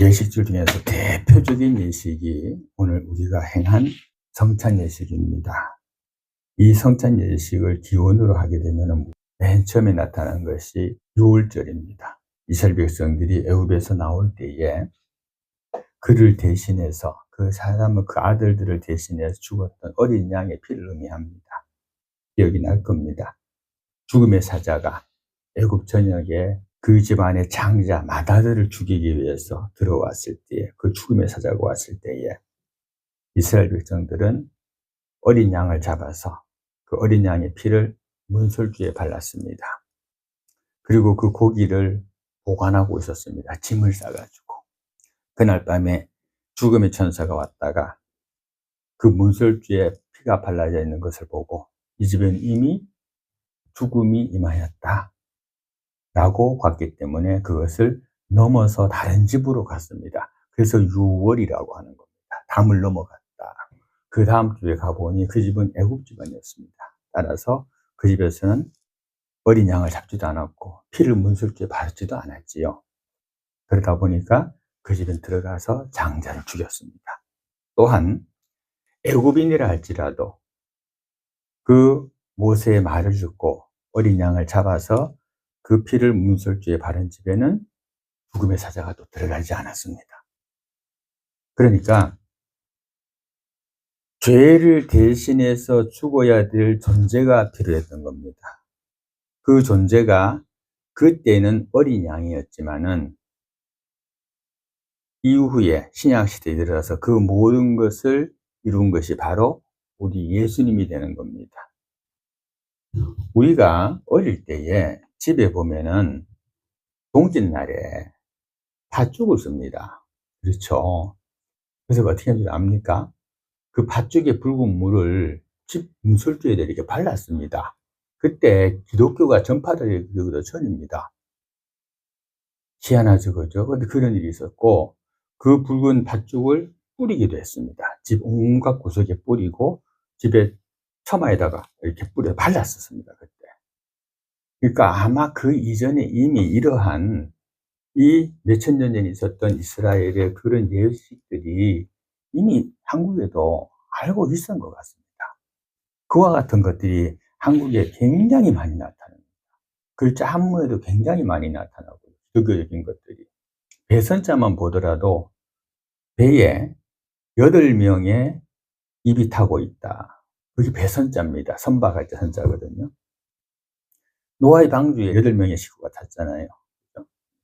예식들 중에서 대표적인 예식이 오늘 우리가 행한 성찬 예식입니다. 이 성찬 예식을 기원으로 하게 되면 맨 처음에 나타난 것이 6월절입니다. 이스라엘 백성들이 애굽에서 나올 때에 그를 대신해서 그 사람은 그 아들들을 대신해서 죽었던 어린 양의 피를 의미합니다. 기억이 날 겁니다. 죽음의 사자가 애굽 전역에 그 집안의 장자 마다들을 죽이기 위해서 들어왔을 때에 그 죽음의 사자가 왔을 때에 이스라엘 백성들은 어린 양을 잡아서 그 어린 양의 피를 문설주에 발랐습니다. 그리고 그 고기를 보관하고 있었습니다. 짐을 싸가지고. 그날 밤에 죽음의 천사가 왔다가 그 문설주에 피가 발라져 있는 것을 보고 이 집에는 이미 죽음이 임하였다. 라고 봤기 때문에 그것을 넘어서 다른 집으로 갔습니다. 그래서 6월이라고 하는 겁니다. 담을 넘어갔다. 그 다음 주에 가보니 그 집은 애국 집안이었습니다. 따라서 그 집에서는 어린 양을 잡지도 않았고 피를 문술주에 바르지도 않았지요. 그러다 보니까 그 집엔 들어가서 장자를 죽였습니다. 또한 애굽인이라 할지라도 그 모세의 말을 듣고 어린 양을 잡아서 그 피를 문설주에 바른 집에는 죽음의 사자가 또 들어가지 않았습니다. 그러니까 죄를 대신해서 죽어야 될 존재가 필요했던 겁니다. 그 존재가 그때는 어린 양이었지만은 이후에 신약 시대에 들어서 그 모든 것을 이룬 것이 바로 우리 예수님이 되는 겁니다. 우리가 어릴 때에 집에 보면은 동짓날에 팥죽을 씁니다. 그렇죠. 그래서 어떻게 하는지 압니까? 그 팥죽에 붉은 물을 집 문설주에 이렇게 발랐습니다. 그때 기독교가 전파되기도 전입니다. 희한하죠, 그죠? 근데 그런 일이 있었고, 그 붉은 팥죽을 뿌리기도 했습니다. 집 온갖 구석에 뿌리고, 집에 처마에다가 이렇게 뿌려 발랐었습니다, 그때. 그러니까 아마 그 이전에 이미 이러한 이 몇천 년 전에 있었던 이스라엘의 그런 예식들이 이미 한국에도 알고 있었던 것 같습니다. 그와 같은 것들이 한국에 굉장히 많이 나타납니다. 글자 한문에도 굉장히 많이 나타나고 기독교적인 것들이 배선자만 보더라도 배에 여덟 명의 입이 타고 있다. 그게 배선자입니다. 선박할 때 선자거든요. 노아의 방주에 여덟 명의 식구가 탔잖아요.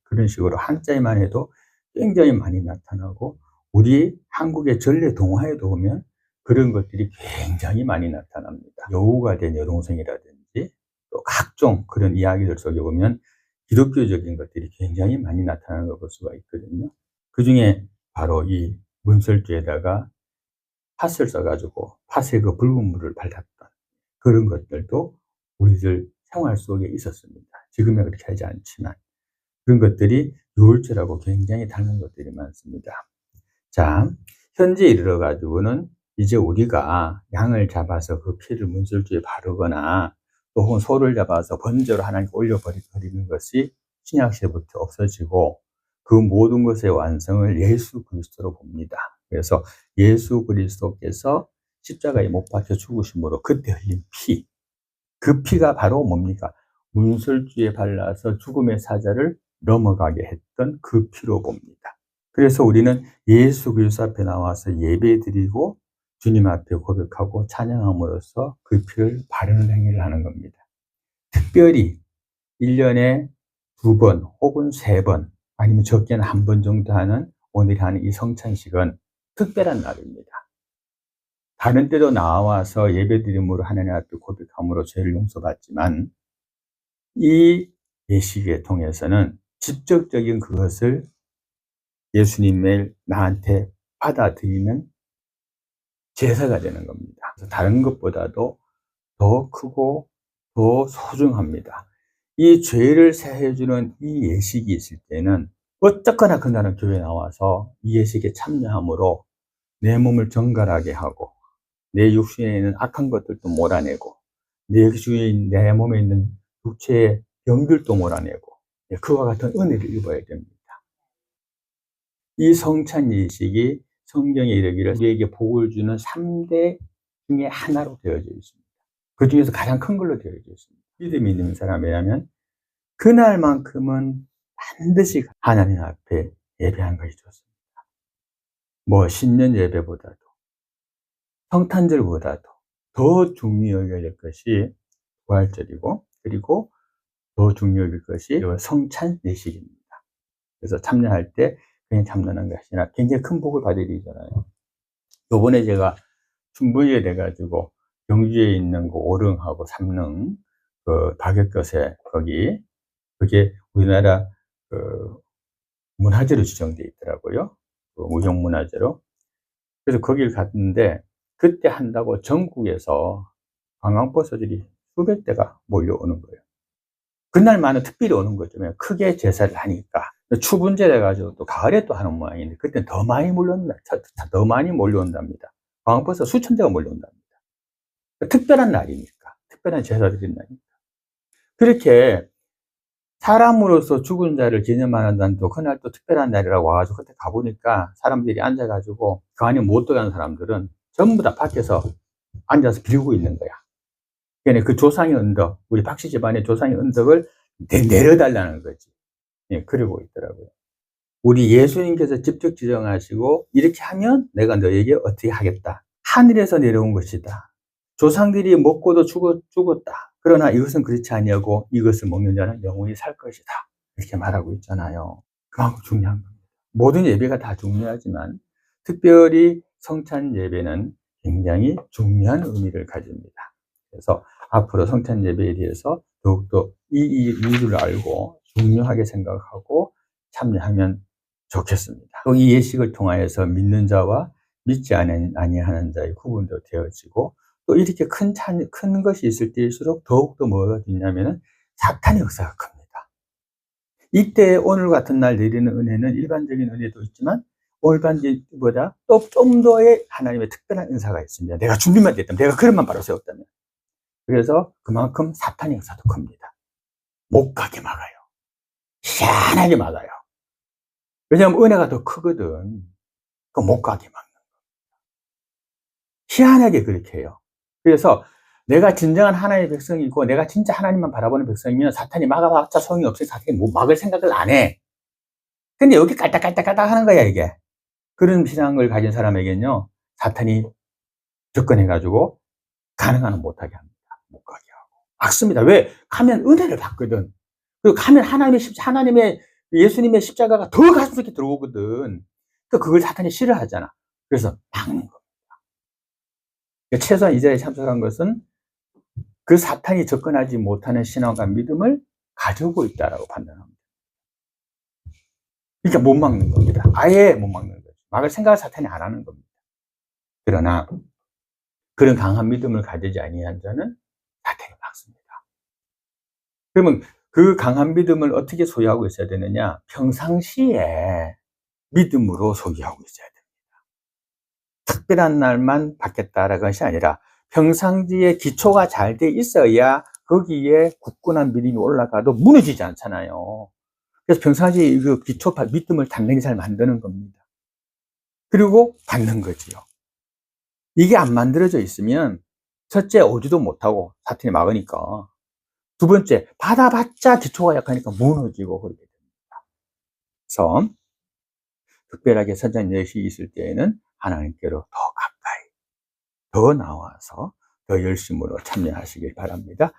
그런 식으로 한자에만 해도 굉장히 많이 나타나고 우리 한국의 전래 동화에도 보면 그런 것들이 굉장히 많이 나타납니다. 여우가 된 여동생이라든지 또 각종 그런 이야기들 속에 보면 기독교적인 것들이 굉장히 많이 나타나는 걸 볼 수가 있거든요. 그 중에 바로 이 문설주에다가 팥을 써가지고 팥에 그 붉은 물을 발랐던 그런 것들도 우리들 생활 속에 있었습니다. 지금은 그렇게 하지 않지만 그런 것들이 유월절하고 굉장히 닮은 것들이 많습니다. 자, 현재 이르러 가지고는 이제 우리가 양을 잡아서 그 피를 문설주에 바르거나 또 혹은 소를 잡아서 번제로 하나님께 올려버리는 것이 신약시대부터 없어지고 그 모든 것의 완성을 예수 그리스도로 봅니다. 그래서 예수 그리스도께서 십자가에 못 박혀 죽으심으로 그때 흘린 피, 그 피가 바로 뭡니까? 문설주에 발라서 죽음의 사자를 넘어가게 했던 그 피로 봅니다. 그래서 우리는 예수 그리스도 앞에 나와서 예배드리고 주님 앞에 고백하고 찬양함으로써 그 피를 바르는 행위를 하는 겁니다. 특별히 1년에 두 번 혹은 세 번 아니면 적게는 한 번 정도 하는 오늘 하는 이 성찬식은 특별한 날입니다. 다른 때도 나와서 예배드림으로 하나님 앞에 고백함으로 죄를 용서받지만 이 예식에 통해서는 직접적인 그것을 예수님의 나한테 받아들이는 제사가 되는 겁니다. 다른 것보다도 더 크고 더 소중합니다. 이 죄를 사해주는 이 예식이 있을 때는 어쨌거나 그날은 교회 나와서 이 예식에 참여함으로 내 몸을 정갈하게 하고 내 육신에 있는 악한 것들도 몰아내고 내 육신에 내 몸에 있는 육체의 병들도 몰아내고 그와 같은 은혜를 입어야 됩니다. 이 성찬 예식이 성경에 이르기를 우리에게 복을 주는 3대 중에 하나로 되어져 있습니다. 그 중에서 가장 큰 걸로 되어져 있습니다. 믿음이 있는 사람이라면 그날만큼은 반드시 하나님 앞에 예배한 것이 좋습니다. 뭐 신년 예배보다도 성탄절보다도 더 중요하게 될 것이 부활절이고 그리고 더 중요할 것이 성찬 예식입니다. 그래서 참여할 때 그냥 참여하는 것이 아니라 굉장히 큰 복을 받을 일이잖아요. 요번에 제가 충분히 돼가지고 경주에 있는 그 오릉하고 삼릉 그 다격것에 거기 그게 우리나라 그 문화재로 지정돼 있더라고요. 그 무형 문화재로. 그래서 거기를 갔는데 그때 한다고 전국에서 관광버스들이 수백 대가 몰려오는 거예요. 그날만은 특별히 오는 거죠. 크게 제사를 하니까. 추분제 돼가지고 또 가을에 또 하는 모양인데 그때 더 많이 몰려온다. 더 많이 몰려온답니다. 관광버스 수천 대가 몰려온답니다. 특별한 날이니까. 특별한 제사 드린 날이니까. 그렇게 사람으로서 죽은 자를 기념하는 또 그날 또 특별한 날이라고 와가지고 그때 가보니까 사람들이 앉아가지고 그 안에 못 들어간 사람들은 전부 다 밖에서 앉아서 빌고 있는 거야. 그러니까 그 조상의 은덕, 우리 박씨 집안의 조상의 은덕을 내, 내려달라는 거지. 예, 그러고 있더라고요. 우리 예수님께서 직접 지정하시고 이렇게 하면 내가 너에게 어떻게 하겠다. 하늘에서 내려온 것이다. 조상들이 먹고도 죽었, 죽었다. 그러나 이것은 그렇지 아니하고 이것을 먹는 자는 영원히 살 것이다. 이렇게 말하고 있잖아요. 그만큼 중요한 겁니다. 모든 예배가 다 중요하지만 특별히 성찬 예배는 굉장히 중요한 의미를 가집니다. 그래서 앞으로 성찬 예배에 대해서 더욱더 이, 이 이유를 알고 중요하게 생각하고 참여하면 좋겠습니다. 또 이 예식을 통하여서 믿는 자와 믿지 아니하는 자의 구분도 되어지고 또 이렇게 큰, 찬, 큰 것이 있을 때일수록 더욱더 뭐가 되냐면은 사탄의 역사가 큽니다. 이때 오늘 같은 날 내리는 은혜는 일반적인 은혜도 있지만 일반적보다 또 좀 더의 하나님의 특별한 은사가 있습니다. 내가 준비만 됐다면, 내가 그릇만 바로 세웠다면. 그래서 그만큼 사탄의 역사도 큽니다. 못 가게 막아요. 희한하게 막아요. 왜냐하면 은혜가 더 크거든. 그 못 가게 막는 겁니다. 희한하게 그렇게 해요. 그래서 내가 진정한 하나님의 백성이고 내가 진짜 하나님만 바라보는 백성이면 사탄이 막아봤자 소용이 없으니 사탄이 못 막을 생각을 안 해. 근데 여기 깔딱깔딱깔딱 하는 거야, 이게. 그런 신앙을 가진 사람에겐요, 사탄이 접근해가지고 가능한 한 못하게 합니다. 못 가게 하고. 막습니다. 왜? 가면 은혜를 받거든. 그리고 가면 하나님의, 십, 하나님의, 예수님의 십자가가 더 가슴 속에 들어오거든. 그러니까 그걸 사탄이 싫어하잖아. 그래서 막는. 그러니까 최소한 이 자리에 참석한 것은 그 사탄이 접근하지 못하는 신앙과 믿음을 가지고 있다라고 판단합니다. 그러니까 못 막는 겁니다. 아예 못 막는 거죠. 막을 생각을 사탄이 안 하는 겁니다. 그러나 그런 강한 믿음을 가지지 아니한 자는 사탄이 막습니다. 그러면 그 강한 믿음을 어떻게 소유하고 있어야 되느냐? 평상시에 믿음으로 소유하고 있어야. 특별한 날만 받겠다라는 것이 아니라 평상시에 기초가 잘 돼 있어야 거기에 굳건한 믿음이 올라가도 무너지지 않잖아요. 그래서 평상시 그 기초 믿음을 단단히 잘 만드는 겁니다. 그리고 받는 거지요. 이게 안 만들어져 있으면 첫째 오지도 못하고 사탄이 막으니까 두 번째 받아봤자 기초가 약하니까 무너지고 그렇게 됩니다. 그래서 특별하게 선장 예식이 있을 때에는 하나님께로 더 가까이 더 나와서 더 열심으로 참여하시길 바랍니다.